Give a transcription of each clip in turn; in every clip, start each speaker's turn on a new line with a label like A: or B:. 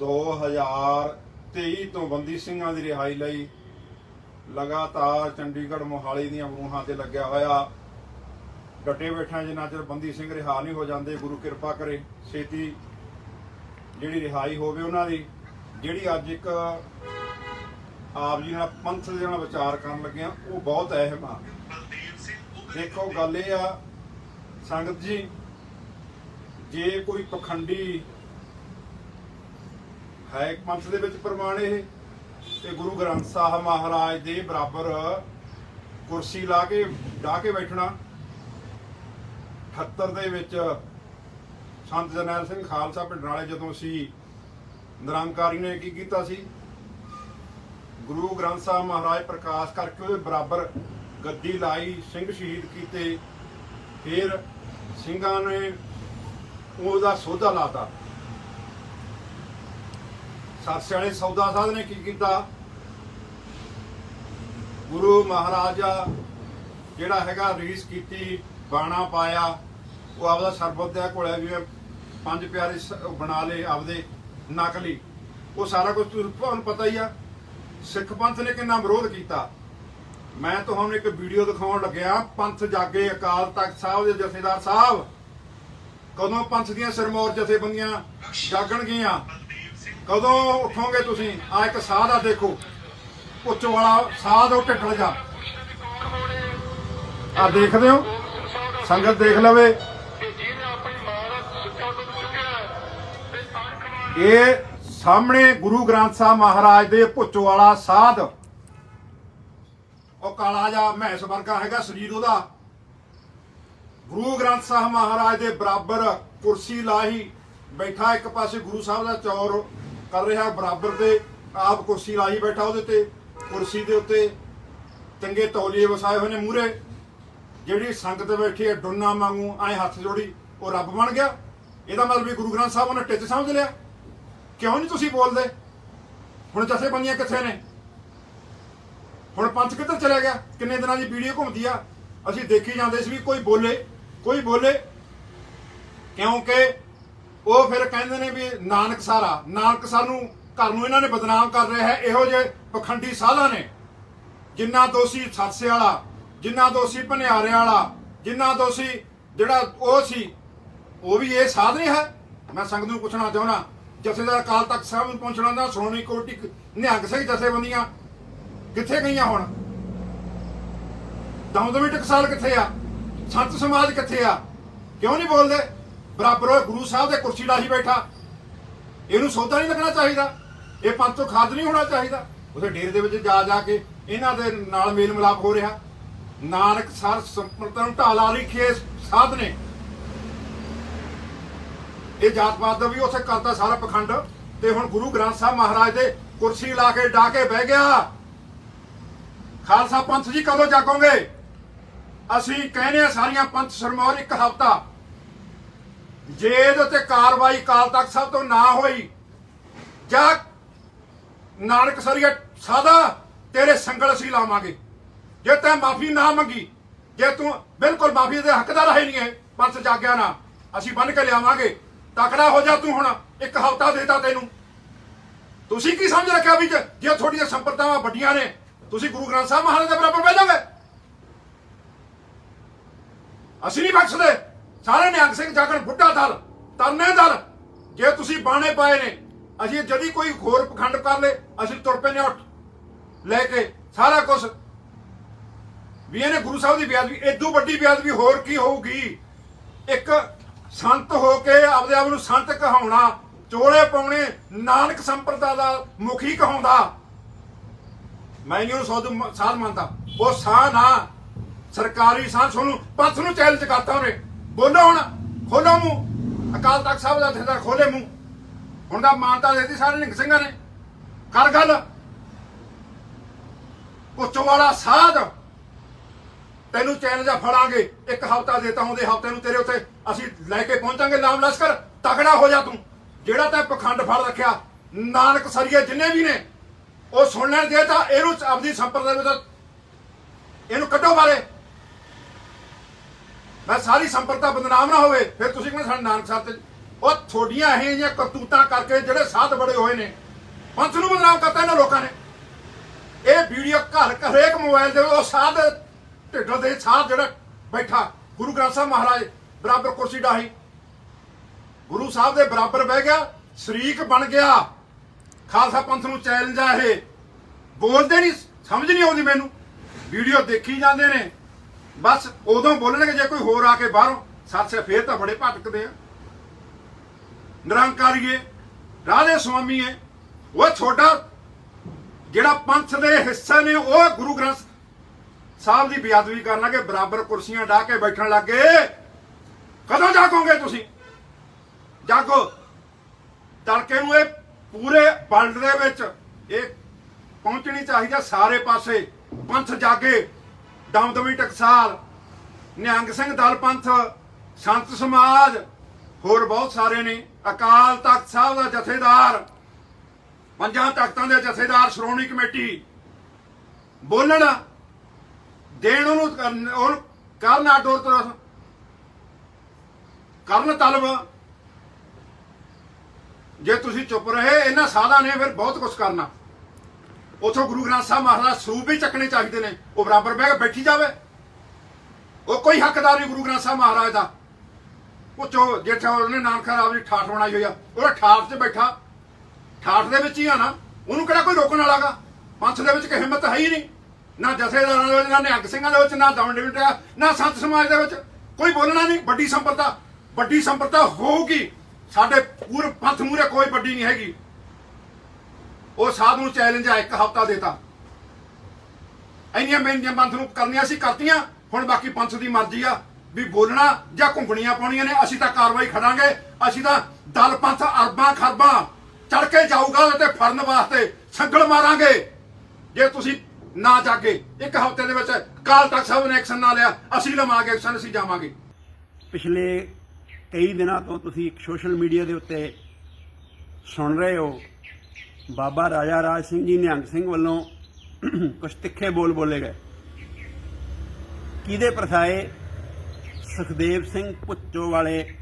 A: 2023 ਤੋਂ ਬੰਦੀ ਸਿੰਘਾਂ ਦੀ ਰਿਹਾਈ ਲਈ ਲਗਾਤਾਰ ਚੰਡੀਗੜ੍ਹ ਮੋਹਾਲੀ ਦੀਆਂ ਬਰੂਹਾਂ ਤੇ ਲੱਗਿਆ ਹੋਇਆ। ਡਟੇ ਬੈਠਾ ਜਿੰਨਾ ਚਿਰ ਬੰਦੀ ਸਿੰਘ ਰਿਹਾ ਨਹੀਂ ਹੋ ਜਾਂਦੇ, ਗੁਰੂ ਕਿਰਪਾ ਕਰੇ, ਛੇਤੀ ਜਿਹੜੀ ਰਿਹਾਈ ਹੋਵੇ ਉਹਨਾਂ ਦੀ, ਜਿਹੜੀ ਅੱਜ ਇੱਕ ਆਪ ਜੀ ਨਾਲ ਪੰਥ ਦੇ ਨਾਲ ਵਿਚਾਰ ਕਰਨ ਲੱਗਿਆ, ਉਹ ਬਹੁਤ ਅਹਿਮ ਆ। ਦੇਖੋ, ਗੱਲ ਇਹ ਆ, ਸੰਗਤ ਜੀ, ਜੇ ਕੋਈ ਪਖੰਡੀ ਹੈ। ਪੰਥ ਦੇ ਵਿੱਚ ਪ੍ਰਮਾਣ ਇਹ ਤੇ ਗੁਰੂ ਗ੍ਰੰਥ ਸਾਹਿਬ ਮਹਾਰਾਜ ਦੇ ਬਰਾਬਰ ਕੁਰਸੀ ਲਾ ਕੇ ਢਾ ਕੇ ਬੈਠਣਾ 78 ਦੇ ਵਿੱਚ ਸੰਤ ਜਰਨੈਲ ਸਿੰਘ ਖਾਲਸਾ ਪਿੰਡ ਨਾਲੇ ਜਦੋਂ ਸੀ ਨਿਰੰਕਾਰੀ ਨੇ ਕੀ ਕੀਤਾ ਸੀ, ਗੁਰੂ ਗ੍ਰੰਥ ਸਾਹਿਬ ਮਹਾਰਾਜ ਪ੍ਰਕਾਸ਼ ਕਰਕੇ ਉਹਦੇ ਬਰਾਬਰ ਗੱਦੀ ਲਾਈ, ਸਿੰਘ ਸ਼ਹੀਦ ਕੀਤੇ, ਫਿਰ ਸਿੰਘਾਂ ਨੇ ਉਹਦਾ ਸੌਦਾ ਲਾਤਾ। ਸਾਸੇ ਵਾਲੇ ਸੌਦਾ ਸਾਧ ਨੇ ਕੀ ਕੀਤਾ? ਗੁਰੂ ਮਹਾਰਾਜਾ ਜਿਹੜਾ ਹੈਗਾ ਰੀਸ ਕੀਤੀ, ਬਾਣਾ ਪਾਇਆ, ਉਹ ਆਪਦਾ ਸਰਬਤ ਦੇ ਕੋਲੇ ਵੀ ਪੰਜ ਪਿਆਰੇ ਬਣਾ ਲਏ ਆਪਦੇ ਨਕਲੀ ਉਹ ਸਾਰਾ ਕੁਝ ਤੁਹਾਨੂੰ ਪਤਾ ਹੀ ਆ, ਸਿੱਖ ਪੰਥ ਨੇ ਕਿੰਨਾ ਵਿਰੋਧ ਕੀਤਾ। ਮੈਂ ਤੁਹਾਨੂੰ ਇੱਕ ਵੀਡੀਓ ਦਿਖਾਉਣ ਲੱਗਿਆ, ਪੰਥ ਜਾਗੇ ਅਕਾਲ ਤਖਤ ਸਾਹਿਬ ਦੇ ਜਥੇਦਾਰ ਸਾਹਿਬ। ਕਦੋਂ ਪੰਥ ਦੀਆਂ ਸਿਰਮੌਰ ਜਥੇਬੰਦੀਆਂ ਜਾਗਣਗੀਆਂ? ਕਦੋਂ ਉਠੋਗੇ ਤੁਸੀਂ? ਆ ਇੱਕ ਸਾਧ ਆ ਦੇਖੋ। ਉੱਚ ਵਾਲਾ ਸਾਧ ਉਹ ਢਿੱਠਲ ਜਾ। ਆ ਦੇਖਦੇ ਹੋ? ਸੰਗਤ ਦੇਖ ਲਵੇ। ਇਹ ਸਾਹਮਣੇ ਗੁਰੂ ਗ੍ਰੰਥ ਸਾਹਿਬ ਮਹਾਰਾਜ ਦੇ ਭੁੱਚੋ ਵਾਲਾ ਸਾਧ। ਉਹ ਕਾਲਾ ਜਾ ਮਹਿਸ ਵਰਗਾ ਹੈਗਾ ਸਰੀਰ ਉਹਦਾ। ਗੁਰੂ ਗ੍ਰੰਥ ਸਾਹਿਬ ਮਹਾਰਾਜ ਦੇ ਬਰਾਬਰ ਕੁਰਸੀ ਲਾਹੀ ਬੈਠਾ ਇੱਕ ਪਾਸੇ ਗੁਰੂ ਸਾਹਿਬ ਦਾ ਚੌਰ ਕਰ ਰਿਹਾ ਬਰਾਬਰ ਤੇ ਆਪ ਕੁਰਸੀ ਲਾਹੀ ਬੈਠਾ ਉਹਦੇ ਤੇ, ਕੁਰਸੀ ਦੇ ਉੱਤੇ ਚੰਗੇ ਤੌਲੀਏ ਵਸਾਏ ਹੋਏ ਨੇ ਮੂਰੇ ਜਿਹੜੀ ਸੰਗਤ ਬੈਠੀ ਹੈ, ਡੁੰਨਾ ਵਾਂਗੂ ਐ ਹੱਥ ਜੋੜੀ, ਉਹ ਰੱਬ ਬਣ ਗਿਆ। ਇਹਦਾ ਮਤਲਬ ਵੀ ਗੁਰੂ ਗ੍ਰੰਥ ਸਾਹਿਬ ਉਹਨੇ ਟਿੱਚ ਸਮਝ ਲਿਆ। ਕਿਉਂ ਨਹੀਂ ਤੁਸੀਂ ਬੋਲਦੇ? ਹੁਣ ਜਥੇਬੰਦੀਆਂ ਕਿੱਥੇ ਨੇ? ਹੁਣ ਪੰਥ ਕਿੱਧਰ ਚਲਾ ਗਿਆ? ਕਿੰਨੇ ਦਿਨਾਂ ਦੀ ਵੀਡੀਓ ਘੁੰਮਦੀ ਆ? ਅਸੀਂ ਦੇਖੀ ਜਾਂਦੇ ਸੀ ਵੀ ਕੋਈ ਬੋਲੇ ਕੋਈ ਬੋਲੇ। ਕਿਉਂਕਿ ਉਹ ਫਿਰ ਕਹਿੰਦੇ ਨੇ ਵੀ ਨਾਨਕ ਸਾਰਾ, ਨਾਨਕ ਸਾਨੂੰ ਘਰ ਨੂੰ ਇਹਨਾਂ ਨੇ ਬਦਨਾਮ ਕਰ ਰਿਹਾ ਹੈ, ਇਹੋ ਜਿਹੇ ਪਖੰਡੀ ਸਾਧਾਂ ਨੇ। ਜਿੰਨਾ ਦੋਸ਼ੀ ਸਰਸੇ ਵਾਲਾ, ਜਿੰਨਾ ਦੋਸ਼ੀ ਭਨਿਆਰੇ ਵਾਲਾ, ਜਿੰਨਾ ਦੋਸ਼ੀ ਜਿਹੜਾ ਉਹ ਸੀ, ਉਹ ਵੀ ਇਹ ਸਾਧ ਰਿਹਾ ਹੈ। ਮੈਂ ਸੰਗਤ ਨੂੰ ਪੁੱਛਣਾ ਚਾਹੁੰਦਾ, ਜਥੇਦਾਰ ਅਕਾਲ ਤਖਤ ਸਾਹਿਬ ਨੂੰ ਪਹੁੰਚਣਾ ਦਾ ਸ਼੍ਰੋਮਣੀ ਕਮੇਟੀ ਨਿਹੰਗ ਸਿੰਘ ਜਥੇਬੰਦੀਆਂ ਕਿੱਥੇ ਗਈਆਂ ਹੁਣ? ਦਮਦਮੀ ਟਕਸਾਲ ਕਿੱਥੇ ਆ? ਸੰਤ ਸਮਾਜ ਕਿੱਥੇ ਆ? ਕਿਉਂ ਨਹੀਂ ਬੋਲਦੇ? ਬਰਾਬਰ ਉਹ ਗੁਰੂ ਸਾਹਿਬ ਦੇ ਕੁਰਸੀ ਲਾਹੀ ਬੈਠਾ। ਇਹਨੂੰ ਸੌਦਾ ਨਹੀਂ ਲੱਗਣਾ ਚਾਹੀਦਾ। ਇਹ ਪੰਥ ਤੋਂ ਖਾਦ ਨਹੀਂ ਹੋਣਾ ਚਾਹੀਦਾ। ਉਸੇ ਡੇਰੇ ਦੇ ਵਿੱਚ ਜਾ ਜਾ ਕੇ ਇਹਨਾਂ ਦੇ ਨਾਲ ਮੇਲ ਮਿਲਾਪ ਹੋ ਰਿਹਾ। ਨਾਨਕ ਸਰ ਸੰਪਰਦਾਇ ਨੂੰ ਢਾਲਾ ਲਿਖੇ ਸਾਧ ਨੇ ਇਹ ਜਾਤ ਪਾਤ ਦਾ ਵੀ ਉੱਥੇ ਕਰਦਾ ਸਾਰਾ ਪਖੰਡ। ਤੇ ਹੁਣ ਗੁਰੂ ਗ੍ਰੰਥ ਸਾਹਿਬ ਮਹਾਰਾਜ ਦੇ ਕੁਰਸੀ ਲਾ ਕੇ ਢਾ ਕੇ ਬਹਿ ਗਿਆ। ਖਾਲਸਾ ਪੰਥ ਜੀ ਕਦੋਂ ਜਾਗੋਗੇ? ਅਸੀਂ ਕਹਿੰਦੇ ਆ ਸਾਰੀਆਂ ਪੰਥ ਸਰਮੌਰ ਇੱਕ ਹਫਤਾ। ਜੇ ਇਹਦੇ ਤੇ ਕਾਰਵਾਈ ਕਾਲ ਤੱਕ ਸਭ ਤੋਂ ਨਾ ਹੋਈ, ਜਾਂ ਨਾਨਕ ਸਰੀਆ ਸਾਦਾ ਤੇਰੇ ਸੰਗਲ ਅਸੀਂ ਲਾਵਾਂਗੇ। ਜੇ ਤੈਂ ਮਾਫੀ ਨਾ ਮੰਗੀ, ਜੇ ਤੂੰ ਬਿਲਕੁਲ ਮਾਫੀ ਦੇ ਹੱਕਦਾਰ ਹੈ ਨਹੀਂ ਹੈ ਪੰਥ ਜਾਗਿਆ ਨਾ, ਅਸੀਂ ਬੰਨ ਕੇ ਲਿਆਵਾਂਗੇ। ਤਕੜਾ ਹੋ ਜਾ ਤੂੰ ਹੁਣ, ਇੱਕ ਹਫਤਾ ਦੇਤਾ ਤੈਨੂੰ। ਤੁਸੀਂ ਕੀ ਸਮਝ ਰੱਖਿਆ ਵੀ ਜੇ ਜੇ ਤੁਹਾਡੀਆਂ ਸੰਪਰਦਾਵਾਂ ਵੱਡੀਆਂ ਨੇ, ਤੁਸੀਂ ਗੁਰੂ ਗ੍ਰੰਥ ਸਾਹਿਬ ਮਹਾਰਾਜ ਦੇ ਬਰਾਬਰ ਬਹਿ ਜਾਓਗੇ? ਅਸੀਂ ਨਹੀਂ ਬਖਸ਼ਦੇ। ਸਾਰੇ ਨਿਹੰਗ ਸਿੰਘ ਜਾਗਣ, ਬੁੱਢਾ ਦਲ, ਤਰਨੇ ਦਲ, ਜੇ ਤੁਸੀਂ ਬਾਣੇ ਪਾਏ ਨੇ, ਅਸੀਂ ਜਦੀ ਕੋਈ ਹੋਰ ਪਖੰਡ ਕਰ ਲੇ, ਅਸੀਂ ਤੁਰ ਪਏ ਨੇ ਉੱਠ। ਲੈ ਕੇ ਸਾਰਾ ਕੁਝ ਵੀ ਇਹਨੇ ਗੁਰੂ ਸਾਹਿਬ ਦੀ ਬੇਅਦਬੀ ਇਦੋਂ ਵੱਡੀ ਬੇਅਦਬੀ ਹੋਰ ਕੀ ਹੋਊਗੀ? ਇੱਕ ਸੰਤ ਹੋ ਕੇ ਆਪਦੇ ਆਪ ਨੂੰ ਸੰਤ ਕਹਾਉਣਾ, ਚੋਲੇ ਪਾਉਣੇ, ਨਾਨਕ ਸੰਪਰਦਾ ਦਾ ਮੁਖੀ ਕਹਾਉਂਦਾ। ਮੈਂ ਨਹੀਂ ਉਹ ਸਾਧ ਮੰਨਦਾ। ਉਹ ਸਾਹ ਨਾ, ਸਰਕਾਰੀ ਸਾਹ ਤੁਹਾਨੂੰ ਪੰਥ ਨੂੰ ਚੈਲੰਜ ਕਰਤਾ ਉਹਨੇ। ਬੋਲੋ ਹੁਣ, ਖੋਲੋ ਮੂੰਹ। ਅਕਾਲ ਤਖਤ ਸਾਹਿਬ ਦਾ ਜਥੇਦਾਰ ਖੋਲੇ ਮੂੰਹ। ਹੁਣ ਦਾ ਮਾਨਤਾ ਦੇਤੀ ਸਾਰੇ ਨਿੰਗ ਸਿੰਘਾਂ ਨੇ। ਕਰ ਗੱਲ। ਉੱਚੋ ਵਾਲਾ ਸਾਧ। ਤੈਨੂੰ ਚੈਲੰਜ ਆ ਫੜਾਂਗੇ। ਇੱਕ ਹਫਤਾ ਦੇਤਾ ਹੁੰਦੇ ਹਫ਼ਤੇ ਨੂੰ ਤੇਰੇ ਉੱਤੇ। ਅਸੀਂ ਲੈ ਕੇ ਪਹੁੰਚਾਂਗੇ ਲਾਮ ਲਸ਼ਕਰ। ਤਗੜਾ ਹੋ ਜਾ ਤੂੰ। ਜਿਹੜਾ ਤੈਂ ਪਖੰਡ ਫੜ ਰੱਖਿਆ, ਨਾਨਕ ਸਰੀਏ ਜਿੰਨੇ ਵੀ ਨੇ, ਉਹ ਸੁਣ ਲੈਣ ਦੇ ਤਾਂ ਇਹਨੂੰ ਆਪਦੀ ਸੰਪਰਦਾ ਵਿੱਚ ਇਹਨੂੰ ਕੱਢੋ ਬਾਰੇ। ਮੈਂ ਸਾਰੀ ਸੰਪਰਦਾ ਬਦਨਾਮ ਨਾ ਹੋਵੇ, ਫਿਰ ਤੁਸੀਂ ਕਹਿੰਦੇ ਸਾਡੇ ਨਾਨਕ ਸਾਹਿਬ ਤੇ ਉਹ ਥੋਡੀਆਂ ਇਹ ਜਿਹੀਆਂ ਕਰਤੂਤਾਂ ਕਰਕੇ ਜਿਹੜੇ ਸਾਧ ਬੜੇ ਹੋਏ ਨੇ, ਪੰਥ ਨੂੰ ਬਦਨਾਮ ਕਰਤਾ ਇਹਨਾਂ ਲੋਕਾਂ ਨੇ। ਇਹ ਵੀਡੀਓ ਘਰ ਹਰੇਕ ਮੋਬਾਈਲ ਦੇ ਉਹ ਸਾਧ ਢਿੱਡਲ ਦੇ ਸਾਧ ਜਿਹੜਾ ਬੈਠਾ, ਗੁਰੂ ਗ੍ਰੰਥ ਸਾਹਿਬ ਮਹਾਰਾਜ, ਬਰਾਬਰ ਕੁਰਸੀ ਡਾਹੀ। ਗੁਰੂ ਸਾਹਿਬ ਦੇ ਬਰਾਬਰ ਬਹਿ ਗਿਆ, ਸ਼ਰੀਕ ਬਣ ਗਿਆ। ਖਾਲਸਾ ਪੰਥ ਨੂੰ ਚੈਲੰਜ ਆ ਇਹ। ਬੋਲਦੇ ਨਹੀਂ, ਸਮਝ ਨਹੀਂ ਆਉਂਦੀ ਮੈਨੂੰ। ਵੀਡੀਓ ਦੇਖੀ ਜਾਂਦੇ ਨੇ। ਬਸ ਉਦੋਂ ਬੋਲਣਗੇ ਜੇ ਕੋਈ ਹੋਰ ਆ ਕੇ ਬਾਹਰੋਂ ਸੱਚ ਫੇਰ ਤਾਂ ਬੜੇ ਭਟਕਦੇ ਆ। ਨਿਰੰਕਾਰੀਏ, ਰਾਧੇ ਸੁਆਮੀਏ ਉਹ ਛੋਟਾ ਜਿਹੜਾ ਪੰਥ ਦੇ ਹਿੱਸੇ ਨੇ, ਉਹ ਗੁਰੂ ਗ੍ਰੰਥ ਸਾਹਿਬ ਦੀ ਬੇਅਦਬੀ ਕਰਨ ਲੱਗੇ, ਬਰਾਬਰ ਕੁਰਸੀਆਂ ਢਾ ਕੇ ਬੈਠਣ ਲੱਗੇ। ਕਦੋਂ ਜਾਗੋਗੇ ਤੁਸੀਂ? ਜਾਗੋ। ਤੜਕੇ ਨੂੰ ਇਹ ਪੂਰੇ ਵਰਲਡ ਦੇ ਵਿੱਚ ਇਹ ਪਹੁੰਚਣੀ ਚਾਹੀਦੀ ਸਾਰੇ ਪਾਸੇ ਪੰਥ ਜਾਗੇ। ਦਮਦਮੀ ਟਕਸਾਲ, ਨਿਹੰਗ ਸਿੰਘ ਦਲ ਪੰਥ, ਸੰਤ ਸਮਾਜ, ਹੋਰ ਬਹੁਤ ਸਾਰੇ ਨੇ। ਅਕਾਲ ਤਖਤ ਸਾਹਿਬ ਦਾ ਜਥੇਦਾਰ, ਪੰਜਾਂ ਤਖਤਾਂ ਦੇ ਜਥੇਦਾਰ, ਸ਼੍ਰੋਮਣੀ ਕਮੇਟੀ। ਬੋਲਣ, ਦੇਣ ਉਹਨੂੰ ਕਰਨ- ਉਹਨੂੰ ਕਰਨ ਆਡੋਰ ਤੋਂ, ਕਰਨ ਤਲਬ। ਜੇ ਤੁਸੀਂ ਚੁੱਪ ਰਹੇ, ਇਹਨਾਂ ਸਾਧਾਂ ਨੇ ਫਿਰ ਬਹੁਤ ਕੁਝ ਕਰਨਾ। ਉਥੋਂ ਗੁਰੂ ਗ੍ਰੰਥ ਸਾਹਿਬ ਮਹਾਰਾਜ ਸਰੂਪ ਵੀ ਚੱਕਣੇ ਚਾਹੀਦੇ ਨੇ। ਉਹ ਬਰਾਬਰ ਬਹਿ ਕੇ ਬੈਠੀ ਜਾਵੇ। ਉਹ ਕੋਈ ਹੱਕਦਾਰ ਨਹੀਂ ਗੁਰੂ ਗ੍ਰੰਥ ਸਾਹਿਬ ਮਹਾਰਾਜ ਦਾ। ਉਹ ਚੋ ਜਿੱਥੇ ਉਹਨੇ ਨਾਨਕ ਸਾਹਿਬ ਦੀ ਠਾਠ ਬਣਾਈ ਹੋਈ ਆ, ਉਹਦਾ ਠਾਠ 'ਚ ਬੈਠਾ। ਠਾਠ ਦੇ ਵਿੱਚ ਹੀ ਆ ਨਾ, ਉਹਨੂੰ ਕਿਹੜਾ ਕੋਈ ਰੋਕਣ ਵਾਲਾਗਾ ਪੰਥ ਦੇ ਵਿੱਚ ਕੋਈ ਹਿੰਮਤ ਹੈ ਹੀ ਨਹੀਂ। ਨਾ ਜਥੇਦਾਰਾਂ ਦੇ ਵਿੱਚ, ਨਾ ਨਿਹੰਗ ਸਿੰਘਾਂ ਦੇ ਵਿੱਚ, ਨਾ ਦਮਨ ਡਿਵਟਾ ਨਾ ਸੰਤ ਸਮਾਜ ਦੇ ਵਿੱਚ। ਕੋਈ ਬੋਲਣਾ ਨਹੀਂ, ਵੱਡੀ ਸੰਪਰਦਾ। ਵੱਡੀ ਸੰਪਰਦਾ ਹੋਊਗੀ। ਸਾਡੇ ਪੂਰ ਪੰਥ ਮੂਰੇ ਕੋਈ ਵੱਡੀ ਨਹੀਂ ਹੈਗੀ। ਉਹ ਸਾਧ ਨੂੰ ਚੈਲੰਜ ਆ, ਇੱਕ ਹਫਤਾ ਦੇਤਾ ਇੰਨੀਆਂ ਮਹਿੰਗੀਆਂ ਪੰਥ ਨੂੰ ਕਰਨੀਆਂ ਸੀ, ਕਰਤੀਆਂ, ਹੁਣ ਬਾਕੀ ਪੰਥ ਦੀ ਮਰਜ਼ੀ ਆ ਵੀ ਬੋਲਣਾ ਜਾਂ ਘੁੰਗਣੀਆਂ ਪਾਉਣੀਆਂ ਨੇ, ਅਸੀਂ ਤਾਂ ਕਾਰਵਾਈ ਖੜਾਂਗੇ, ਅਸੀਂ ਤਾਂ ਦਲ, ਪੰਥ, ਅਰਬਾਂ, ਖਰਬਾਂ ਚੜ ਕੇ ਜਾਊਗਾ ਤੇ ਫੜਨ ਵਾਸਤੇ ਸੰਗਲ ਮਾਰਾਂਗੇ। ਜੇ ਤੁਸੀਂ ਨਾ ਜਾਗੇ, ਇੱਕ ਹਫ਼ਤੇ ਦੇ ਵਿੱਚ ਕਾਲ ਤੱਕ ਸਾਹਿਬ ਨੇ ਐਕਸ਼ਨ ਨਾ ਲਿਆ, ਅਸੀਂ ਲਵਾਂਗੇ, ਐਕਸ਼ਨ, ਅਸੀਂ ਜਾਵਾਂਗੇ।
B: ਪਿਛਲੇ ਕਈ ਦਿਨਾਂ ਤੋਂ ਤੁਸੀਂ ਇੱਕ ਸੋਸ਼ਲ ਮੀਡੀਆ ਦੇ ਉੱਤੇ ਸੁਣ ਰਹੇ ਹੋ ਬਾਬਾ ਰਾਜਾ ਰਾਜ ਸਿੰਘ ਜੀ ਨਿਹੰਗ ਸਿੰਘ ਵੱਲੋਂ ਕੁਝ ਤਿੱਖੇ ਬੋਲ ਬੋਲੇ ਗਏ। ਕਿਹਦੇ ਪ੍ਰਥਾਏ ਸੁਖਦੇਵ ਸਿੰਘ ਪੁੱਚੋ ਵਾਲੇ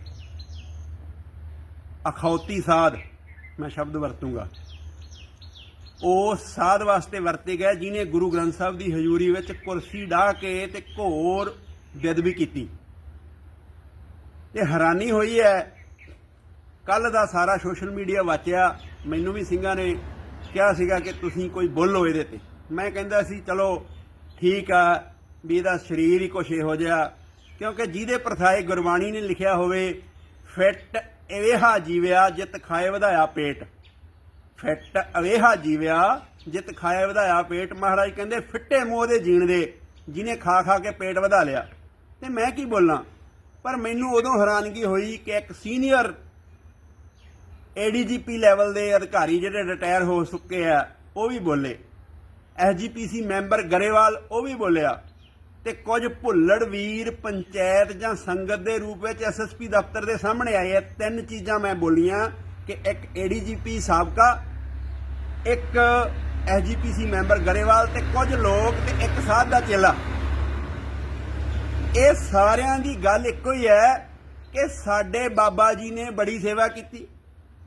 B: ਅਖੌਤੀ ਸਾਧ, ਮੈਂ ਸ਼ਬਦ ਵਰਤੂੰਗਾ। ਉਸ ਸਾਧ ਵਾਸਤੇ ਵਰਤੇ ਗਏ ਜਿਨੇ ਗੁਰੂ ਗ੍ਰੰਥ ਸਾਹਿਬ ਦੀ ਹਜ਼ੂਰੀ ਵਿੱਚ ਕੁਰਸੀ ਢਾ ਕੇ ਤੇ ਘੋਰ ਬੇਅਦਬੀ ਕੀਤੀ। ਇਹ ਹੈਰਾਨੀ ਹੋਈ ਹੈ। ਕੱਲ ਦਾ ਸਾਰਾ ਸੋਸ਼ਲ ਮੀਡੀਆ ਵਾਚਿਆ। ਮੈਨੂੰ ਵੀ ਸਿੰਘਾਂ ਨੇ ਕਿਹਾ ਸੀਗਾ ਕਿ ਤੁਸੀਂ ਕੋਈ ਬੋਲੋ ਇਹਦੇ ਤੇ। ਮੈਂ ਕਹਿੰਦਾ ਸੀ, ਚਲੋ, ਠੀਕ ਆ, ਵੀ ਇਹਦਾ ਸਰੀਰ ਹੀ ਕੁਛ ਇਹੋ ਜਿਹਾ। ਕਿਉਂਕਿ ਜਿਹਦੇ ਪ੍ਰਥਾਏ ਗੁਰਬਾਣੀ ਨੇ ਲਿਖਿਆ ਹੋਵੇ, ਫਿੱਟ ਅਵੇਹਾ ਜੀਵਿਆ, ਜਿਤ ਖਾਏ ਵਧਾਇਆ ਪੇਟ। ਫਿੱਟ ਅਵੇਹਾ ਜੀਵਿਆ, ਜਿਤ ਖਾਏ ਵਧਾਇਆ ਪੇਟ। ਮਹਾਰਾਜ ਕਹਿੰਦੇ, ਫਿੱਟੇ ਮੂੰਹ ਦੇ ਜੀਣ ਦੇ, ਜਿਹਨੇ ਖਾ ਖਾ ਕੇ ਪੇਟ ਵਧਾ ਲਿਆ। ਤੇ ਮੈਂ ਕੀ ਬੋਲਾਂ? ਪਰ ਮੈਨੂੰ ਉਦੋਂ ਹੈਰਾਨਗੀ ਹੋਈ ਕਿ ਇੱਕ ਸੀਨੀਅਰ ਏਡੀਜੀਪੀ ਲੈਵਲ ਦੇ ਅਧਿਕਾਰੀ ਜਿਹੜੇ ਰਿਟਾਇਰ ਹੋ ਚੁੱਕੇ ਆ, ਉਹ ਵੀ ਬੋਲੇ। ਐਸਜੀਪੀਸੀ ਮੈਂਬਰ ਗਰੇਵਾਲ ਉਹ ਵੀ ਬੋਲਿਆ। ਤੇ ਕੁਝ ਭੁੱਲੜ ਵੀਰ ਪੰਚਾਇਤ ਜਾਂ ਸੰਗਤ ਦੇ ਰੂਪ ਵਿੱਚ ਐਸਐਸਪੀ ਦਫ਼ਤਰ ਦੇ ਸਾਹਮਣੇ ਆਏ ਆ। ਤਿੰਨ ਚੀਜ਼ਾਂ ਮੈਂ ਬੋਲੀਆਂ ਕਿ ਇੱਕ ਏਡੀਜੀਪੀ ਸਾਬਕਾ, ਇੱਕ ਐਸਜੀਪੀਸੀ ਮੈਂਬਰ ਗਰੇਵਾਲ ਤੇ ਕੁਝ ਲੋਕ ਤੇ ਇੱਕ ਸਾਧ ਦਾ ਚੇਲਾ। ਇਹ ਸਾਰਿਆਂ ਦੀ ਗੱਲ ਇੱਕੋ ਹੀ ਹੈ ਕਿ ਸਾਡੇ ਬਾਬਾ ਜੀ ਨੇ ਬੜੀ ਸੇਵਾ ਕੀਤੀ।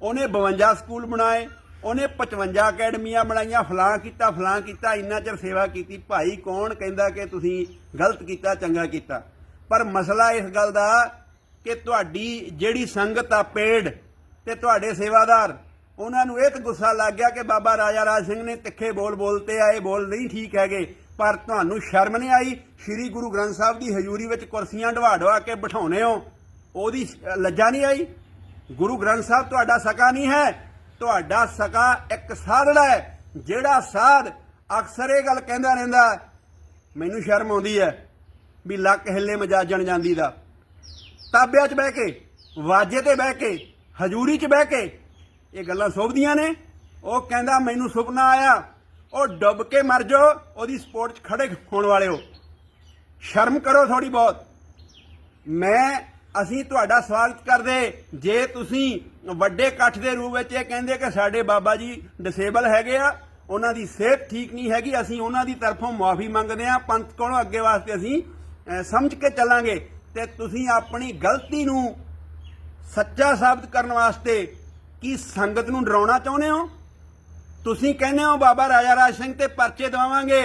B: ਉਹਨੇ 52 ਸਕੂਲ ਬਣਾਏ, ਉਹਨੇ 55 ਅਕੈਡਮੀਆਂ ਬਣਾਈਆਂ ਫਲਾਂ ਕੀਤਾ ਫਲਾਂ ਕੀਤਾ, ਇੰਨਾ ਚਿਰ ਸੇਵਾ ਕੀਤੀ, ਭਾਈ ਕੌਣ ਕਹਿੰਦਾ ਕਿ ਤੁਸੀਂ ਗਲਤ ਕੀਤਾ, ਚੰਗਾ ਕੀਤਾ? ਪਰ ਮਸਲਾ ਇਸ ਗੱਲ ਦਾ ਕਿ ਤੁਹਾਡੀ ਜਿਹੜੀ ਸੰਗਤ ਆ ਪੇੜ ਤੇ ਤੁਹਾਡੇ ਸੇਵਾਦਾਰ, ਉਹਨਾਂ ਨੂੰ ਇਹ ਤਾਂ ਗੁੱਸਾ ਲੱਗ ਗਿਆ ਕਿ ਬਾਬਾ ਰਾਜਾ ਰਾਜ ਸਿੰਘ ਨੇ ਤਿੱਖੇ ਬੋਲ ਬੋਲਤੇ ਆਏ, ਬੋਲ ਨਹੀਂ ਠੀਕ ਹੈਗੇ, ਪਰ ਤੁਹਾਨੂੰ ਸ਼ਰਮ ਨਹੀਂ ਆਈ? ਸ੍ਰੀ ਗੁਰੂ ਗ੍ਰੰਥ ਸਾਹਿਬ ਦੀ ਹਜ਼ੂਰੀ ਵਿੱਚ ਕੁਰਸੀਆਂ ਢਵਾ ਢਵਾ ਕੇ ਬਿਠਾਉਨੇ ਹੋ, ਉਹਦੀ ਲੱਜਾ ਨਹੀਂ ਆਈ? ਗੁਰੂ ਗ੍ਰੰਥ ਸਾਹਿਬ, ਤੁਹਾਡਾ ਸਕਾ ਨਹੀਂ ਹੈ। ਤੁਹਾਡਾ ਸਕਾ ਇੱਕ ਸਾਧੜਾ ਹੈ। ਜਿਹੜਾ ਸਾਧ ਅਕਸਰ ਇਹ ਗੱਲ ਕਹਿੰਦਾ ਰਹਿੰਦਾ, ਮੈਨੂੰ ਸ਼ਰਮ ਆਉਂਦੀ ਹੈ ਵੀ ਲੱਕ ਹਿੱਲੇ ਮਜਾਜਣ ਜਾਂਦੀ ਦਾ। ਤਾਬਿਆਂ 'ਚ ਬਹਿ ਕੇ, ਵਾਜੇ ਤੇ ਬਹਿ ਕੇ, ਹਜ਼ੂਰੀ 'ਚ ਬਹਿ ਕੇ ਇਹ ਗੱਲਾਂ ਸੋਭਦੀਆਂ ਨੇ। ਉਹ ਕਹਿੰਦਾ, ਮੈਨੂੰ ਸੁਪਨਾ ਆਇਆ। ਉਹ ਡੁੱਬ ਕੇ ਮਰ ਜਾਓ, ਉਹਦੀ ਸਪੋਰਟ 'ਚ ਖੜੇ ਹੋਣ ਵਾਲੇ ਹੋ। ਸ਼ਰਮ ਕਰੋ ਥੋੜੀ ਬਹੁਤ। ਮੈਂ ਅਸੀਂ ਤੁਹਾਡਾ ਸਵਾਗਤ ਕਰਦੇ। ਜੇ ਤੁਸੀਂ ਵੱਡੇ ਇਕੱਠ ਦੇ ਰੂਪ ਵਿੱਚ ਇਹ ਕਹਿੰਦੇ ਕਿ ਸਾਡੇ ਬਾਬਾ ਜੀ ਡਿਸੇਬਲ ਹੈਗੇ ਆ, ਉਹਨਾਂ ਦੀ ਸਿਹਤ ਠੀਕ ਨਹੀਂ ਹੈਗੀ, ਅਸੀਂ ਉਹਨਾਂ ਦੀ ਤਰਫੋਂ ਮਾਫੀ ਮੰਗਦੇ ਆ ਪੰਥ ਕੋਲੋਂ ਅੱਗੇ ਵਾਸਤੇ ਅਸੀਂ ਸਮਝ ਕੇ ਚੱਲਾਂਗੇ। ਤੇ ਤੁਸੀਂ ਆਪਣੀ ਗਲਤੀ ਨੂੰ ਸੱਚਾ ਸਾਬਤ ਕਰਨ ਵਾਸਤੇ ਕੀ ਸੰਗਤ ਨੂੰ ਡਰਾਉਣਾ ਚਾਹੁੰਦੇ ਹੋ? ਤੁਸੀਂ ਕਹਿੰਦੇ ਹੋ, ਬਾਬਾ ਰਾਜਾ ਰਾਜ ਸਿੰਘ ਤੇ ਪਰਚੇ ਦਵਾਵਾਂਗੇ।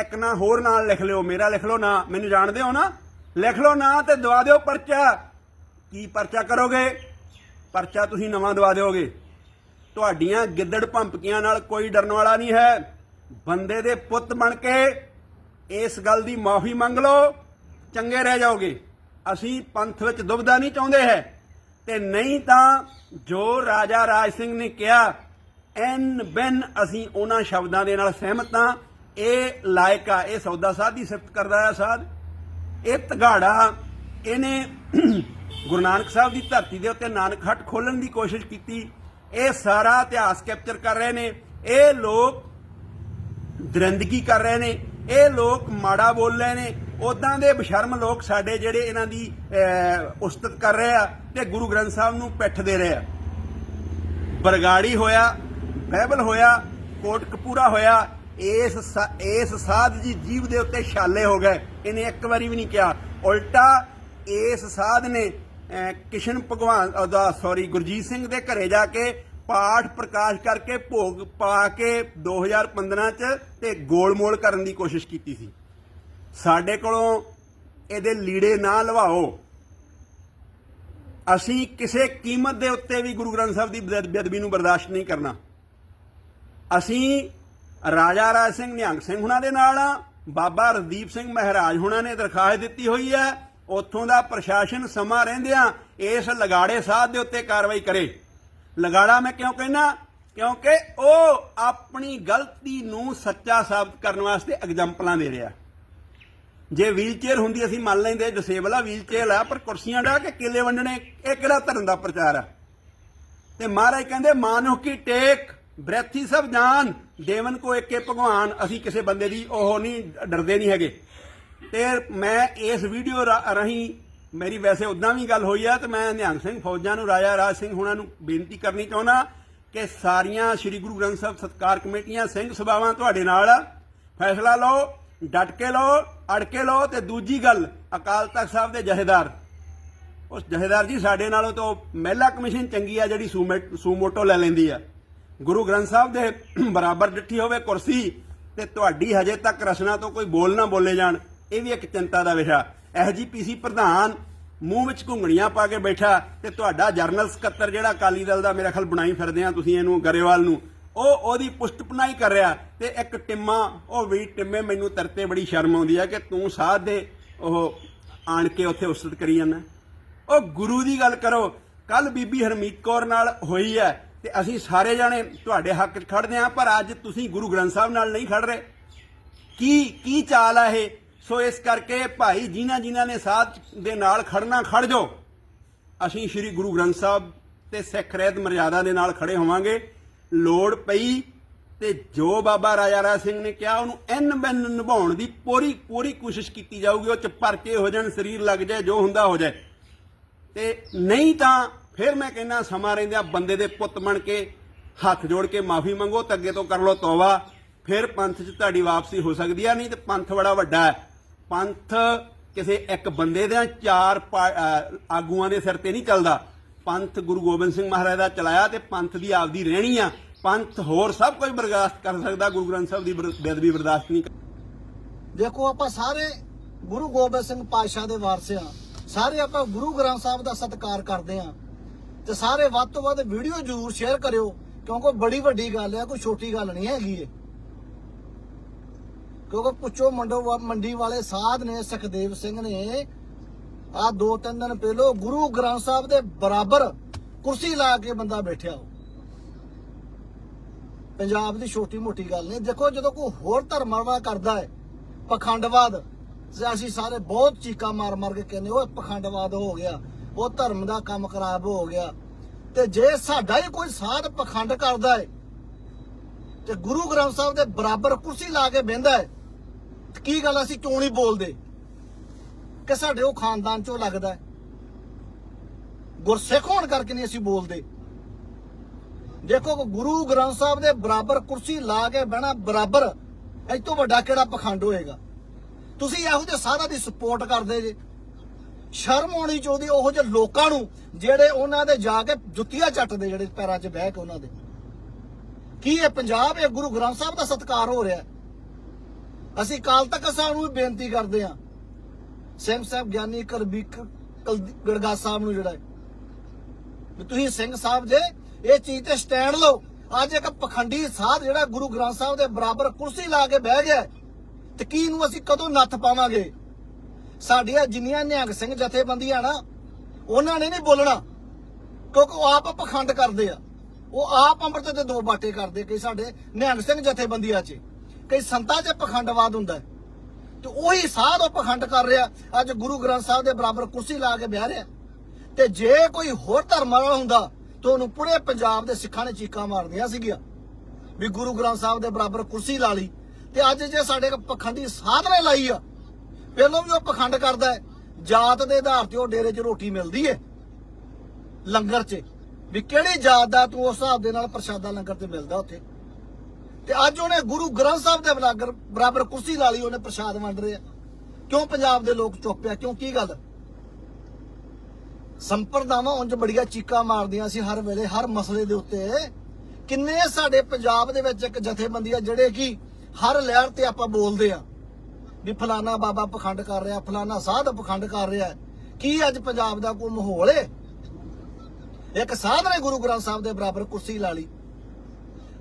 B: ਇੱਕ ਨਾ ਹੋਰ ਨਾਲ ਲਿਖ ਲਿਓ, ਮੇਰਾ ਲਿਖ ਲਓ ਨਾ, ਮੈਨੂੰ ਜਾਣਦੇ ਹੋ ਨਾ? ਲਿਖ ਲਓ ਨਾ ਤੇ ਦਵਾ ਦਿਓ ਪਰਚਾ। ਕੀ ਪਰਚਾ ਕਰੋਗੇ? ਪਰਚਾ ਤੁਸੀਂ ਨਵਾਂ ਦਵਾ ਦਿਓਗੇ। ਤੁਹਾਡੀਆਂ ਗਿੱਦੜ ਭੰਪਕੀਆਂ ਨਾਲ ਕੋਈ ਡਰਨ ਵਾਲਾ ਨਹੀਂ ਹੈ। ਬੰਦੇ ਦੇ ਪੁੱਤ ਬਣ ਕੇ ਇਸ ਗੱਲ ਦੀ ਮਾਫੀ ਮੰਗ ਲਓ, ਚੰਗੇ ਰਹਿ ਜਾਓਗੇ। ਅਸੀਂ ਪੰਥ ਵਿੱਚ ਦੁਬਦਾ ਨਹੀਂ ਚਾਹੁੰਦੇ ਹੈ। ਤੇ ਨਹੀਂ ਤਾਂ ਜੋ ਰਾਜਾ ਰਾਜ ਸਿੰਘ ਨੇ ਕਿਹਾ, ਐਨ ਬੈਨ ਅਸੀਂ ਉਹਨਾਂ ਸ਼ਬਦਾਂ ਦੇ ਨਾਲ ਸਹਿਮਤ ਹਾਂ। ਇਹ ਲਾਇਕਾ ਇਹ ਸੌਦਾ ਸਾਧ ਦੀ ਸਿਫਤ ਕਰਦਾ ਆ ਸਾਧ। ਇਹ ਤਗਾੜਾ ਇਹਨੇ ਗੁਰੂ ਨਾਨਕ ਸਾਹਿਬ ਦੀ ਧਰਤੀ ਦੇ ਉੱਤੇ ਨਾਨਕ ਹੱਟ ਖੋਲਣ ਦੀ ਕੋਸ਼ਿਸ਼ ਕੀਤੀ। ਇਹ ਸਾਰਾ ਇਤਿਹਾਸ ਕੈਪਚਰ ਕਰ ਰਹੇ ਨੇ। ਇਹ ਲੋਕ ਦਰਿੰਦਗੀ ਕਰ ਰਹੇ ਨੇ। ਇਹ ਲੋਕ ਮਾੜਾ ਬੋਲ ਰਹੇ ਨੇ। ਉਦਾਂ ਦੇ ਬਸ਼ਰਮ ਲੋਕ ਸਾਡੇ ਜਿਹੜੇ ਇਹਨਾਂ ਦੀ ਅਹ, ਉਸਤਤ ਕਰ ਰਹੇ ਆ ਤੇ ਗੁਰੂ ਗ੍ਰੰਥ ਸਾਹਿਬ ਨੂੰ ਪਿੱਠ ਦੇ ਰਹੇ ਆ। ਬਰਗਾੜੀ ਹੋਇਆ ਬਾਈਬਲ ਹੋਇਆ ਕੋਟ ਕਪੂਰਾ ਹੋਇਆ ਇਸ ਸਾ- ਇਸ ਸਾਧ ਜੀ ਜੀਵ ਦੇ ਉੱਤੇ ਛਾਲੇ ਹੋ ਗਏ। ਇਹਨੇ ਇੱਕ ਵਾਰੀ ਵੀ ਨਹੀਂ ਕਿਹਾ। ਉਲਟਾ ਇਸ ਸਾਧ ਨੇ ਕਿਸ਼ਨ ਭਗਵਾਨ ਉਹਦਾ ਸੌਰੀ ਗੁਰਜੀਤ ਸਿੰਘ ਦੇ ਘਰੇ ਜਾ ਕੇ ਪਾਠ ਪ੍ਰਕਾਸ਼ ਕਰਕੇ ਭੋਗ ਪਾ ਕੇ 2015 ਚ ਤੇ ਗੋਲਮੋਲ ਕਰਨ ਦੀ ਕੋਸ਼ਿਸ਼ ਕੀਤੀ ਸੀ। ਸਾਡੇ ਕੋਲੋਂ ਇਹਦੇ ਲੀੜੇ ਨਾ ਲਵਾਓ। ਅਸੀਂ ਕਿਸੇ ਕੀਮਤ ਦੇ ਉੱਤੇ ਵੀ ਗੁਰੂ ਗ੍ਰੰਥ ਸਾਹਿਬ ਦੀ ਬੇਅਦ- ਬੇਅਦਬੀ ਨੂੰ ਬਰਦਾਸ਼ਤ ਨਹੀਂ ਕਰਨਾ। ਅਸੀਂ ਰਾਜਾ ਰਾਜ ਸਿੰਘ ਨਿਹੰਗ ਸਿੰਘ ਹੁਣਾਂ ਦੇ ਨਾਲ ਆ। ਬਾਬਾ ਰਦੀਪ ਸਿੰਘ ਮਹਾਰਾਜ ਹੁਣਾਂ ਨੇ ਦਰਖਾਸਤ ਦਿੱਤੀ ਹੋਈ ਹੈ, ਉੱਥੋਂ ਦਾ ਪ੍ਰਸ਼ਾਸਨ ਸਮਾਂ ਰਹਿੰਦਿਆਂ ਇਸ ਲਗਾੜੇ ਸਾਧ ਦੇ ਉੱਤੇ ਕਾਰਵਾਈ ਕਰੇ। ਲਗਾੜਾ ਮੈਂ ਕਿਉਂ ਕਹਿਣਾ ਕਿਉਂਕਿ ਉਹ ਆਪਣੀ ਗਲਤੀ ਨੂੰ ਸੱਚਾ ਸਾਬਤ ਕਰਨ ਵਾਸਤੇ ਐਗਜ਼ਾਮਪਲਾਂ ਦੇ ਰਿਹਾ। ਜੇ ਵੀਲਚੇਅਰ ਹੁੰਦੀ, ਅਸੀਂ ਮੰਨ ਲੈਂਦੇ ਡਿਸੇਬਲ ਆ, ਵੀਲਚੇਅਰ ਆ, ਪਰ ਕੁਰਸੀਆਂ ਢਾ ਕੇ ਕਿਲੇ ਵੰਡਣੇ, ਇਹ ਕਿਹੜਾ ਧਰਮ ਦਾ ਪ੍ਰਚਾਰ ਆ? ਤੇ ਮਹਾਰਾਜ ਕਹਿੰਦੇ ਮਾਨੋ ਕੀ ਟੇਕ ਬ੍ਰੈਥੀ ਸਭ ਜਾਨ ਦੇਵਨ ਕੋ ਏਕੇ ਭਗਵਾਨ, ਅਸੀਂ ਕਿਸੇ ਬੰਦੇ ਦੀ ਉਹ ਨਹੀਂ, ਡਰਦੇ ਨਹੀਂ ਹੈਗੇ। ਤੇ ਮੈਂ ਇਸ ਵੀਡੀਓ ਰਾ- ਰਾਹੀਂ ਮੇਰੀ ਵੈਸੇ ਉਦਾਂ ਵੀ ਗੱਲ ਹੋਈ ਆ ਤੇ ਮੈਂ ਨਿਹੰਗ ਸਿੰਘ ਫੌਜਾਂ ਨੂੰ, ਰਾਜਾ ਰਾਜ ਸਿੰਘ ਹੁਣਾਂ ਨੂੰ ਬੇਨਤੀ ਕਰਨੀ ਚਾਹੁੰਦਾ ਕਿ ਸਾਰੀਆਂ ਸ੍ਰੀ ਗੁਰੂ ਗ੍ਰੰਥ ਸਾਹਿਬ ਸਤਕਾਰ ਕਮੇਟੀਆਂ, ਸਿੰਘ ਸਭਾਵਾਂ ਤੁਹਾਡੇ ਨਾਲ ਫੈਸਲਾ ਲਓ, ਡਟ ਕੇ ਲਓ, ਅੜ ਕੇ ਲਓ ਤੇ ਦੂਜੀ ਗੱਲ ਅਕਾਲ ਤਖਤ ਸਾਹਿਬ ਦੇ ਜਹੇਦਾਰ। ਉਸ ਜਹੇਦਾਰ ਜੀ ਸਾਡੇ ਨਾਲੋਂ ਤਾਂ ਮਹਿਲਾ ਕਮਿਸ਼ਨ ਚੰਗੀ ਆ ਜਿਹੜੀ ਸੂਮੇ- ਸੂਮੋਟੋ ਲੈ ਲੈਂਦੀ ਆ। ਗੁਰੂ ਗ੍ਰੰਥ ਸਾਹਿਬ ਦੇ ਬਰਾਬਰ ਡਿੱਠੀ ਹੋਵੇ ਕੁਰਸੀ ਤੇ ਤੁਹਾਡੀ ਹਜੇ ਤੱਕ ਰਚਨਾ ਤੋਂ ਕੋਈ ਬੋਲ ਨਾ ਬੋਲੇ ਜਾਣ, ਇਹ ਵੀ ਇੱਕ ਚਿੰਤਾ ਦਾ ਵਿਸ਼ਾ। ਐਸਜੀਪੀਸੀ ਪ੍ਰਧਾਨ ਮੂੰਹ ਵਿੱਚ ਘੁੰਗਣੀਆਂ ਪਾ ਕੇ ਬੈਠਾ ਤੇ ਤੁਹਾਡਾ ਜਰਨਲ ਸਕੱਤਰ ਜਿਹੜਾ ਅਕਾਲੀ ਦਲ ਦਾ ਮੇਰਾ ਖਿਆਲ ਬਣਾਈ ਫਿਰਦੇ ਆ ਤੁਸੀਂ ਇਹਨੂੰ, ਗਰੇਵਾਲ ਨੂੰ, ਉਹ ਉਹਦੀ ਪੁਸ਼ਟਪਨਾਈ ਕਰ ਰਿਹਾ ਤੇ ਇੱਕ ਟਿੰਮਾ, ਉਹ ਵੀ ਟਿੰਮੇ ਮੈਨੂੰ ਤਰਤੇ ਬੜੀ ਸ਼ਰਮ ਆਉਂਦੀ ਆ ਕਿ ਤੂੰ ਸਾਧ ਦੇ ਉਹ ਆਣ ਕੇ ਉੱਥੇ ਉਸਤਤ ਕਰੀ ਜਾਂਦਾ। ਉਹ ਗੁਰੂ ਦੀ ਗੱਲ ਕਰੋ ਕੱਲ ਬੀਬੀ ਹਰਮੀਤ ਕੌਰ ਨਾਲ ਹੋਈ ਹੈ ਤੇ ਅਸੀਂ ਸਾਰੇ ਜਾਣੇ ਤੁਹਾਡੇ ਹੱਕ 'ਚ ਖੜਦੇ ਆਂ ਪਰ ਅੱਜ ਤੁਸੀਂ ਗੁਰੂ ਗ੍ਰੰਥ ਸਾਹਿਬ ਨਾਲ ਨਹੀਂ ਖੜ ਰਹੇ। ਕੀ ਕੀ ਚਾਲ ਆ ਇਹ? ਸੋ ਇਸ ਕਰਕੇ ਭਾਈ ਜਿਨ੍ਹਾਂ ਜਿਨ੍ਹਾਂ ਨੇ ਸਾਥ ਦੇ ਨਾਲ ਖੜਨਾ ਖੜ ਜਾਓ। ਅਸੀਂ ਸ੍ਰੀ ਗੁਰੂ ਗ੍ਰੰਥ ਸਾਹਿਬ ਤੇ ਸਿੱਖ ਰਹਿਤ ਮਰਿਆਦਾ ਦੇ ਨਾਲ ਖੜੇ ਹੋਵਾਂਗੇ। ਲੋੜ ਪਈ ਤੇ ਜੋ ਬਾਬਾ ਰਾਜਾ ਰਾਜ ਸਿੰਘ ਨੇ ਕਿਹਾ, ਉਹਨੂੰ ਐਨ ਬੈਨ ਨਿਭਾਉਣ ਦੀ ਪੂਰੀ ਪੂਰੀ ਕੋਸ਼ਿਸ਼ ਕੀਤੀ ਜਾਊਗੀ। ਉਹ ਚ ਪਰਚੇ ਹੋ ਜਾਣ, ਸਰੀਰ ਲੱਗ ਜਾਏ, ਜੋ ਹੁੰਦਾ ਹੋ ਜਾਏ। ਤੇ ਨਹੀਂ ਤਾਂ ਫਿਰ ਮੈਂ ਕਹਿੰਦਾ, ਸਮਾਂ ਰਹਿੰਦਿਆਂ ਬੰਦੇ ਦੇ ਪੁੱਤ ਬਣ ਕੇ ਹੱਥ ਜੋੜ ਕੇ ਮਾਫੀ ਮੰਗੋ ਤੇ ਅੱਗੇ ਤੋਂ ਕਰ ਲੋ ਤੌਬਾ। ਫਿਰ ਪੰਥ 'ਚ ਤੁਹਾਡੀ ਵਾਪਸੀ ਹੋ ਸਕਦੀ ਆ, ਨਹੀਂ ਤੇ ਪੰਥ ਬੜਾ ਵੱਡਾ ਹੈ। ਪੰਥ ਕਿਸੇ ਇੱਕ ਬੰਦੇ ਦੇ ਚਾਰ ਆਗੂਆਂ ਦੇ ਸਿਰ ਤੇ ਨਹੀਂ ਚੱਲਦਾ। ਪੰਥ ਗੁਰੂ ਗੋਬਿੰਦ ਸਿੰਘ ਮਹਾਰਾਜ ਦਾ ਚਲਾਇਆ ਤੇ ਪੰਥ ਦੀ ਆਪਦੀ ਰਹਿਣੀ ਆ। ਪੰਥ ਹੋਰ ਸਭ ਕੁਝ ਬਰਦਾਸ਼ਤ ਕਰ ਸਕਦਾ, ਗੁਰੂ ਗ੍ਰੰਥ ਸਾਹਿਬ ਦੀ ਬਰ- ਬਰਦਾਸ਼ਤ ਨਹੀਂ
C: ਦੇਖੋ ਆਪਾਂ ਸਾਰੇ ਗੁਰੂ ਗੋਬਿੰਦ ਸਿੰਘ ਪਾਤਸ਼ਾਹ ਦੇ ਵਾਰਸ ਆ। ਸਾਰੇ ਆਪਾਂ ਗੁਰੂ ਗ੍ਰੰਥ ਸਾਹਿਬ ਦਾ ਸਤਿਕਾਰ ਕਰਦੇ ਆ। ਤੇ ਸਾਰੇ ਵੱਧ ਤੋਂ ਵੱਧ ਵੀਡੀਓ ਜ਼ਰੂਰ ਸ਼ੇਅਰ ਕਰਿਓ, ਕਿਉਂਕਿ ਬੜੀ ਵੱਡੀ ਗੱਲ ਆ ਕੋਈ ਛੋਟੀ ਗੱਲ ਨਹੀਂ ਹੈਗੀ ਏ ਕਿਉਂਕਿ ਪੁੱਛੋ ਮੰਡੋ ਮੰਡੀ ਵਾਲੇ ਸਾਧ ਨੇ, ਸੁਖਦੇਵ ਸਿੰਘ ਨੇ ਆ ਦੋ ਤਿੰਨ ਦਿਨ ਪਹਿਲੋਂ ਗੁਰੂ ਗ੍ਰੰਥ ਸਾਹਿਬ ਦੇ ਬਰਾਬਰ ਕੁਰਸੀ ਲਾ ਕੇ ਬੰਦਾ ਬੈਠਿਆ ਉਹ। ਪੰਜਾਬ ਦੀ ਛੋਟੀ ਮੋਟੀ ਗੱਲ ਨਹੀਂ, ਦੇਖੋ ਜਦੋਂ ਕੋਈ ਹੋਰ ਧਰਮਾਂ ਦਾ ਕਰਦਾ ਹੈ, ਪਖੰਡਵਾਦ ਅਸੀਂ ਸਾਰੇ ਬਹੁਤ ਚੀਕਾਂ ਮਾਰ ਮਾਰ ਕੇ ਕਹਿੰਦੇ ਉਹ ਪਖੰਡਵਾਦ ਹੋ ਗਿਆ। ਉਹ ਧਰਮ ਦਾ ਕੰਮ ਖਰਾਬ ਹੋ ਗਿਆ। ਤੇ ਜੇ ਸਾਡਾ ਹੀ ਕੋਈ ਸਾਧ ਪਖੰਡ ਕਰਦਾ ਹੈ ਤੇ ਗੁਰੂ ਗ੍ਰੰਥ ਸਾਹਿਬ ਦੇ ਬਰਾਬਰ ਕੁਰਸੀ ਲਾ ਕੇ ਬਹਿੰਦਾ ਹੈ ਕੀ ਗੱਲ ਅਸੀਂ ਕਿਉਂ ਨਹੀਂ ਬੋਲਦੇ? ਕਿ ਸਾਡੇ ਉਹ ਖਾਨਦਾਨ ਚੋਂ ਲੱਗਦਾ ਹੈ ਗੁਰਸਿੱਖ ਹੋਣ ਕਰਕੇ ਨਹੀਂ ਅਸੀਂ ਬੋਲਦੇ। ਦੇਖੋ ਗੁਰੂ ਗ੍ਰੰਥ ਸਾਹਿਬ ਦੇ ਬਰਾਬਰ ਕੁਰਸੀ ਲਾ ਕੇ ਬਹਿਣਾ ਬਰਾਬਰ, ਇਹ ਤੋਂ ਵੱਡਾ ਕਿਹੜਾ ਪਖੰਡ ਹੋਏਗਾ? ਤੁਸੀਂ ਇਹੋ ਜਿਹੇ ਸਾਰਾ ਦੀ ਸਪੋਰਟ ਕਰਦੇ ਜੇ। ਸ਼ਰਮ ਆਉਣੀ ਚਾਹੀਦੀ ਉਹੋ ਜਿਹੇ ਲੋਕਾਂ ਨੂੰ, ਜਿਹੜੇ ਉਹਨਾਂ ਦੇ ਜਾ ਕੇ ਜੁੱਤੀਆਂ ਚੱਟਦੇ, ਜਿਹੜੇ ਪੈਰਾਂ 'ਚ ਬਹਿ ਕੇ ਉਹਨਾਂ ਦੇ। ਕੀ ਇਹ ਪੰਜਾਬ, ਇਹ ਗੁਰੂ ਗ੍ਰੰਥ ਸਾਹਿਬ ਦਾ ਸਤਿਕਾਰ ਹੋ ਰਿਹਾ? ਅਸੀਂ ਕਾਲ ਤੱਕ ਸਾਹਿਬ ਨੂੰ ਵੀ ਬੇਨਤੀ ਕਰਦੇ ਹਾਂ। ਸਿੰਘ ਸਾਹਿਬ ਗਿਆਨੀ ਕਰਬੀਕ ਗੜਗਾ ਸਾਹਿਬ ਨੂੰ ਜਿਹੜਾ ਵੀ ਤੁਸੀਂ ਸਿੰਘ ਸਾਹਿਬ ਦੇ ਇਹ ਚੀਜ਼ ਤੇ ਸਟੈਂਡ ਲਓ। ਅੱਜ ਇੱਕ ਪਖੰਡੀ ਸਾਧ ਜਿਹੜਾ ਗੁਰੂ ਗ੍ਰੰਥ ਸਾਹਿਬ ਦੇ ਬਰਾਬਰ ਕੁਰਸੀ ਲਾ ਕੇ ਬਹਿ ਗਿਆ ਤੇ ਕੀ ਨੂੰ ਅਸੀਂ ਕਦੋਂ ਨੱਥ ਪਾਵਾਂਗੇ? ਸਾਡੀਆਂ ਜਿੰਨੀਆਂ ਨਿਹੰਗ ਸਿੰਘ ਜਥੇਬੰਦੀਆਂ ਨਾ, ਉਹਨਾਂ ਨੇ ਨਹੀਂ ਬੋਲਣਾ। ਕਿਉਂਕਿ ਉਹ ਆਪ ਪਖੰਡ ਕਰਦੇ ਆ। ਉਹ ਆਪ ਅੰਮ੍ਰਿਤ ਦੇ ਦੋ ਬਾਟੇ ਕਰਦੇ ਕਈ ਸਾਡੇ ਨਿਹੰਗ ਸਿੰਘ ਜਥੇਬੰਦੀਆਂ 'ਚ। ਕਈ ਸੰਤਾਂ 'ਚ ਪਖੰਡਵਾਦ ਹੁੰਦਾ ਤੇ ਉਹੀ ਸਾਧ ਉਹ ਪਖੰਡ ਕਰ ਰਿਹਾ। ਅੱਜ ਗੁਰੂ ਗ੍ਰੰਥ ਸਾਹਿਬ ਦੇ ਬਰਾਬਰ ਕੁਰਸੀ ਲਾ ਕੇ ਬਹਿ ਰਿਹਾ। ਤੇ ਜੇ ਕੋਈ ਹੋਰ ਧਰਮ ਵਾਲਾ ਹੁੰਦਾ, ਤਾਂ ਉਹਨੂੰ ਪੂਰੇ ਪੰਜਾਬ ਦੇ ਸਿੱਖਾਂ ਨੇ ਚੀਕਾਂ ਮਾਰਦੀਆਂ ਸੀਗੀਆਂ। ਵੀ ਗੁਰੂ ਗ੍ਰੰਥ ਸਾਹਿਬ ਦੇ ਬਰਾਬਰ ਕੁਰਸੀ ਲਾ ਲਈ। ਤੇ ਅੱਜ ਜੇ ਸਾਡੇ ਪਖੰਡੀ ਸਾਧ ਨੇ ਲਾਈ ਆ ਪਹਿਲਾਂ ਵੀ ਉਹ ਪਖੰਡ ਕਰਦਾ ਹੈ, ਜਾਤ ਦੇ ਆਧਾਰ ਤੇ ਉਹ ਡੇਰੇ 'ਚ ਰੋਟੀ ਮਿਲਦੀ ਹੈ ਲੰਗਰ 'ਚ। ਵੀ ਕਿਹੜੀ ਜਾਤ ਦਾ ਤੂੰ ਉਸ ਹਿਸਾਬ ਦੇ ਨਾਲ ਪ੍ਰਸ਼ਾਦਾ ਲੰਗਰ ਤੇ ਮਿਲਦਾ ਉੱਥੇ? ਤੇ ਅੱਜ ਉਹਨੇ ਗੁਰੂ ਗ੍ਰੰਥ ਸਾਹਿਬ ਦੇ ਬਰਾਬਰ ਬਰਾਬਰ ਕੁਰਸੀ ਲਾ ਲਈ, ਉਹਨੇ ਪ੍ਰਸ਼ਾਦ ਵੰਡ ਰਿਹਾ ਕਿਉਂ ਪੰਜਾਬ ਦੇ ਲੋਕ ਚੁੱਪ ਆ? ਕਿਉਂ? ਕੀ ਗੱਲ? ਸੰਪਰਦਾਵਾਂ ਉਂਝ ਬੜੀਆਂ ਚੀਕਾਂ ਮਾਰਦੀਆਂ ਸੀ ਹਰ ਵੇਲੇ, ਹਰ ਮਸਲੇ ਦੇ ਉੱਤੇ। ਕਿੰਨੇ ਸਾਡੇ ਪੰਜਾਬ ਦੇ ਵਿੱਚ ਇੱਕ ਜਥੇਬੰਦੀਆਂ ਜਿਹੜੇ ਕਿ ਹਰ ਲਹਿਰ ਤੇ ਆਪਾਂ ਬੋਲਦੇ ਆ। ਵੀ ਫਲਾਨਾ ਬਾਬਾ ਪਖੰਡ ਕਰ ਰਿਹਾ, ਫਲਾਨਾ ਸਾਧ ਪਖੰਡ ਕਰ ਰਿਹਾ ਕੀ ਅੱਜ ਪੰਜਾਬ ਦਾ ਕੋਈ ਮਾਹੌਲ ਏ? ਇੱਕ ਸਾਧ ਨੇ ਗੁਰੂ ਗ੍ਰੰਥ ਸਾਹਿਬ ਦੇ ਬਰਾਬਰ ਕੁਰਸੀ ਲਾ ਲਈ।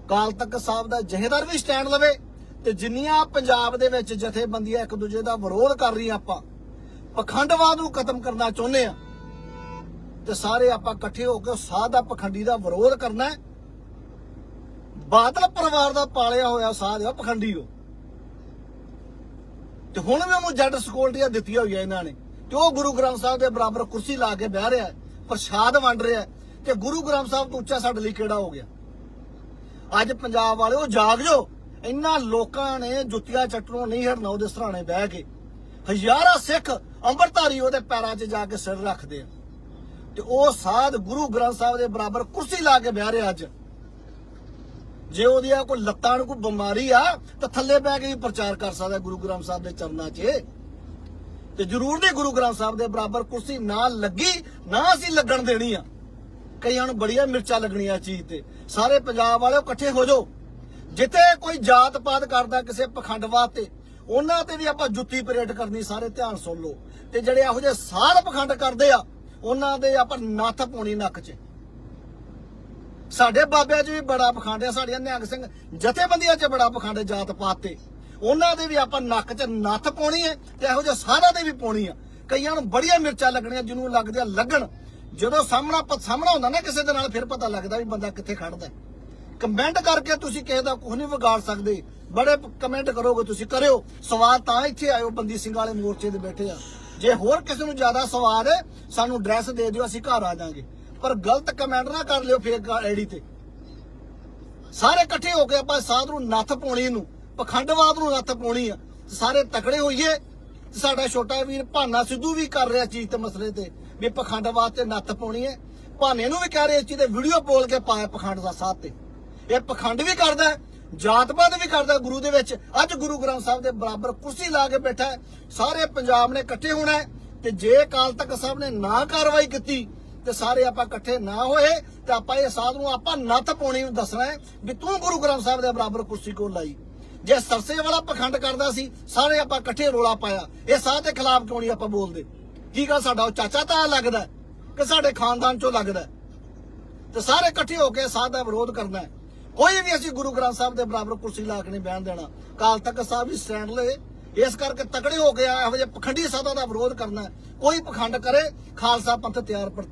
C: ਕਾਲ ਤੱਕ ਸਾਹਿਬ ਦਾ ਜਹੇਦਾਰ ਵੀ ਸਟੈਂਡ ਲਵੇ ਤੇ ਜਿੰਨੀਆਂ ਪੰਜਾਬ ਦੇ ਵਿੱਚ ਜਥੇਬੰਦੀਆਂ ਇੱਕ ਦੂਜੇ ਦਾ ਵਿਰੋਧ ਕਰ ਰਹੀਆਂ ਆਪਾਂ, ਪਖੰਡਵਾਦ ਨੂੰ ਖਤਮ ਕਰਨਾ ਚਾਹੁੰਦੇ ਆ। ਤੇ ਸਾਰੇ ਆਪਾਂ ਇਕੱਠੇ ਹੋ ਕੇ ਸਾਧ ਦਾ ਪਖੰਡੀ ਦਾ ਵਿਰੋਧ ਕਰਨਾ ਹੈ। ਬਾਦਲ ਪਰਿਵਾਰ ਦਾ ਪਾਲਿਆ ਹੋਇਆ ਸਾਧ ਆ ਪਖੰਡੀ ਉਹ ਤੇ ਹੁਣ ਵੀ ਉਹਨੂੰ ਜੱਟ ਸਕਿਉਰਟੀਆਂ ਦਿੱਤੀਆਂ ਹੋਈਆਂ ਇਹਨਾਂ ਨੇ। ਤੇ ਉਹ ਗੁਰੂ ਗ੍ਰੰਥ ਸਾਹਿਬ ਦੇ ਬਰਾਬਰ ਕੁਰਸੀ ਲਾ ਕੇ ਬਹਿ ਰਿਹਾ ਪ੍ਰਸ਼ਾਦ ਵੰਡ ਰਿਹਾ ਤੇ ਗੁਰੂ ਗ੍ਰੰਥ ਸਾਹਿਬ ਤੋਂ ਉੱਚਾ ਸਾਡੇ ਲਈ ਕਿਹੜਾ ਹੋ ਗਿਆ? ਅੱਜ ਪੰਜਾਬ ਵਾਲਿਓ, ਜਾਗ ਜੋ ਇੰਨਾ ਲੋਕਾਂ ਨੇ ਜੁੱਤੀਆਂ ਚੱਟਣੋਂ ਨਹੀਂ ਹਟਣਾ ਉਹਦੇ ਸਰਾਣੇ ਬਹਿ ਕੇ। ਹਜ਼ਾਰਾਂ ਸਿੱਖ ਅੰਮ੍ਰਿਤਧਾਰੀ ਉਹਦੇ ਪੈਰਾਂ 'ਚ ਜਾ ਕੇ ਸਿਰ ਰੱਖਦੇ ਆ। ਤੇ ਉਹ ਸਾਧ ਗੁਰੂ ਗ੍ਰੰਥ ਸਾਹਿਬ ਦੇ ਬਰਾਬਰ ਕੁਰਸੀ ਲਾ ਕੇ ਬਹਿ ਰਿਹਾ ਅੱਜ। ਜੇ ਉਹਦੀਆਂ ਕੋਈ ਲੱਤਾਂ ਨੂੰ ਕੋਈ ਬਿਮਾਰੀ ਆ, ਤਾਂ ਥੱਲੇ ਬਹਿ ਕੇ ਵੀ ਪ੍ਰਚਾਰ ਕਰ ਸਕਦਾ ਗੁਰੂ ਗ੍ਰੰਥ ਸਾਹਿਬ ਦੇ ਚਰਨਾਂ 'ਚ। ਤੇ ਜ਼ਰੂਰ ਨਹੀਂ ਗੁਰੂ ਗ੍ਰੰਥ ਸਾਹਿਬ ਦੇ ਬਰਾਬਰ ਕੁਰਸੀ ਨਾ ਲੱਗੀ, ਨਾ ਅਸੀਂ ਲੱਗਣ ਦੇਣੀ ਆ। ਕਈਆਂ ਨੂੰ ਬੜੀਆਂ ਮਿਰਚਾਂ ਲੱਗਣੀਆਂ ਚੀਜ਼ ਤੇ। ਸਾਰੇ ਪੰਜਾਬ ਵਾਲਿਓ ਇਕੱਠੇ ਹੋ ਜਾਓ। ਜਿੱਥੇ ਕੋਈ ਜਾਤ ਪਾਤ ਕਰਦਾ ਕਿਸੇ ਪਖੰਡਵਾਦ ਤੇ, ਉਹਨਾਂ ਤੇ ਵੀ ਆਪਾਂ ਜੁੱਤੀ ਪਰੇਡ ਕਰਨੀ, ਸਾਰੇ ਧਿਆਨ ਸੁਣ ਲਓ। ਤੇ ਜਿਹੜੇ ਇਹੋ ਜਿਹੇ ਸਾਧ ਪਖੰਡ ਕਰਦੇ ਆ, ਉਹਨਾਂ ਦੇ ਆਪਾਂ ਨੱਥ ਪਾਉਣੀ ਨੱਕ 'ਚ। ਸਾਡੇ ਬਾਬਿਆਂ 'ਚ ਵੀ ਬੜਾ ਪਖੰਡ ਆ, ਸਾਡੀਆਂ ਨਿਹੰਗ ਸਿੰਘ ਜਥੇਬੰਦੀਆਂ 'ਚ ਬੜਾ ਪਖੰਡ ਹੈ ਜਾਤ ਪਾਤ ਤੇ। ਉਹਨਾਂ ਦੇ ਵੀ ਆਪਾਂ ਨੱਕ 'ਚ ਨੱਥ ਪਾਉਣੀ ਹੈ ਤੇ ਇਹੋ ਜਿਹੇ ਸਾਧਾਂ ਦੇ ਵੀ ਪਾਉਣੀ ਆ। ਕਈਆਂ ਨੂੰ ਬੜੀਆਂ ਮਿਰਚਾਂ ਲੱਗਣੀਆਂ, ਜਿਹਨੂੰ ਲੱਗਦੇ ਆ ਲੱਗਣ। ਜਦੋਂ ਸਾਹਮਣਾ ਸਾਹਮਣਾ ਹੁੰਦਾ ਨਾ ਕਿਸੇ ਦੇ ਨਾਲ, ਫਿਰ ਪਤਾ ਲੱਗਦਾ ਵੀ ਬੰਦਾ ਕਿੱਥੇ ਖੜਦਾ। ਕਮੈਂਟ ਕਰਕੇ ਤੁਸੀਂ ਕਿਸੇ ਦਾ ਕੁਝ ਨਹੀਂ ਵਿਗਾੜ ਸਕਦੇ। ਬੜੇ ਕਮੈਂਟ ਕਰੋਗੇ ਤੁਸੀਂ, ਕਰਿਓ। ਸਵਾਲ ਤਾਂ ਇੱਥੇ ਆਇਓ, ਬੰਦੀ ਸਿੰਘ ਵਾਲੇ ਮੋਰਚੇ ਦੇ ਬੈਠੇ ਆ। ਜੇ ਹੋਰ ਕਿਸੇ ਨੂੰ ਜ਼ਿਆਦਾ ਸਵਾਲ ਹੈ ਸਾਨੂੰ ਐਡਰੈਸ ਦੇ ਦਿਓ, ਅਸੀਂ ਘਰ ਆ ਜਾਾਂਗੇ। ਪਰ ਗਲਤ ਕਮੈਂਟ ਨਾ ਕਰ ਲਿਓ ਫੇਕ ਆਈਡੀ ਤੇ। ਸਾਰੇ ਇਕੱਠੇ ਹੋ ਕੇ ਆਪਾਂ ਸਾਧ ਨੂੰ ਨੱਥ ਪਾਉਣੀ ਨੂੰ ਪਖੰਡਵਾਦ ਨੂੰ ਨੱਥ ਪਾਉਣੀ ਆ। ਸਾਰੇ ਤਕੜੇ ਹੋਈਏ ਸਾਡਾ ਛੋਟਾ ਵੀਰ ਭਾਨਾ ਸਿੱਧੂ ਵੀ ਕਰ ਰਿਹਾ ਚੀਜ਼ ਤੇ ਮਸਲੇ ਤੇ ਵੀ ਪਖੰਡਵਾਦ ਤੇ ਨੱਥ ਪਾਉਣੀ ਹੈ। ਭਾਨੇ ਨੂੰ ਵੀ ਕਹਿ ਰਹੇ ਚੀਜ਼ ਤੇ ਵੀਡੀਓ ਬੋਲ ਕੇ ਪਾਇਆ ਪਖੰਡ ਦਾ ਸਾਥ ਤੇ। ਇਹ ਪਖੰਡ ਵੀ ਕਰਦਾ ਹੈ, ਜਾਤਪਾਤ ਵੀ ਕਰਦਾ ਗੁਰੂ ਦੇ ਵਿੱਚ। ਅੱਜ ਗੁਰੂ ਗ੍ਰੰਥ ਸਾਹਿਬ ਦੇ ਬਰਾਬਰ ਕੁਰਸੀ ਲਾ ਕੇ ਬੈਠਾ ਸਾਰੇ ਪੰਜਾਬ ਨੇ ਇਕੱਠੇ ਹੋਣਾ ਤੇ ਜੇ ਕਾਲ ਤੱਕ ਸਾਹਿਬ ਨੇ ਨਾ ਕਾਰਵਾਈ ਕੀਤੀ ਤੇ ਸਾਰੇ ਆਪਾਂ ਇਕੱਠੇ ਨਾ ਹੋਏ ਤੇ ਆਪਾਂ ਇਹ ਸਾਧ ਨੂੰ ਆਪਾਂ ਨੱਥ ਪਾਉਣੀ ਨੂੰ ਦੱਸਣਾ ਹੈ ਵੀ ਤੂੰ ਗੁਰੂ ਗ੍ਰੰਥ ਸਾਹਿਬ ਦੇ ਬਰਾਬਰ ਕੁਰਸੀ ਕੋਲ ਲਾਈ? ਜੇ ਸਰਸੇ ਵਾਲਾ ਪਖੰਡ ਕਰਦਾ ਸੀ, ਸਾਰੇ ਆਪਾਂ ਇਕੱਠੇ ਰੋਲਾ ਪਾਇਆ। ਇਹ ਸਾਧ ਦੇ ਖਿਲਾਫ ਕਿਉਂ ਨਹੀਂ ਆਪਾਂ ਬੋਲਦੇ? ਕੀ ਗੱਲ ਸਾਡਾ ਉਹ ਚਾਚਾ ਤਾਂ ਲੱਗਦਾ ਕਿ ਸਾਡੇ ਖਾਨਦਾਨ ਚੋਂ ਲੱਗਦਾ ਤੇ ਸਾਰੇ ਇਕੱਠੇ ਹੋ ਕੇ ਸਾਧ ਦਾ ਵਿਰੋਧ ਕਰਨਾ ਹੈ। ਕੋਈ ਵੀ ਅਸੀਂ ਗੁਰੂ ਗ੍ਰੰਥ ਸਾਹਿਬ ਦੇ ਬਰਾਬਰ ਕੁਰਸੀ ਲਾ ਕੇ ਨਹੀਂ ਬਹਿਣ ਦੇਣਾ। ਕਾਲ ਤਖ਼ਤ ਸਾਹਿਬ ਵੀ ਸਟੈਂਡ ਲਏ। ਇਸ ਕਰਕੇ ਤਕੜੇ ਹੋ ਕੇ ਇਹੋ ਜਿਹੇ ਪਖੰਡੀ ਸਾਧਾ ਦਾ ਵਿਰੋਧ ਕਰਨਾ ਕੋਈ ਪਖੰਡ ਕਰੇ, ਖਾਲਸਾ ਪੰਥ ਤਿਆਰ ਪਰ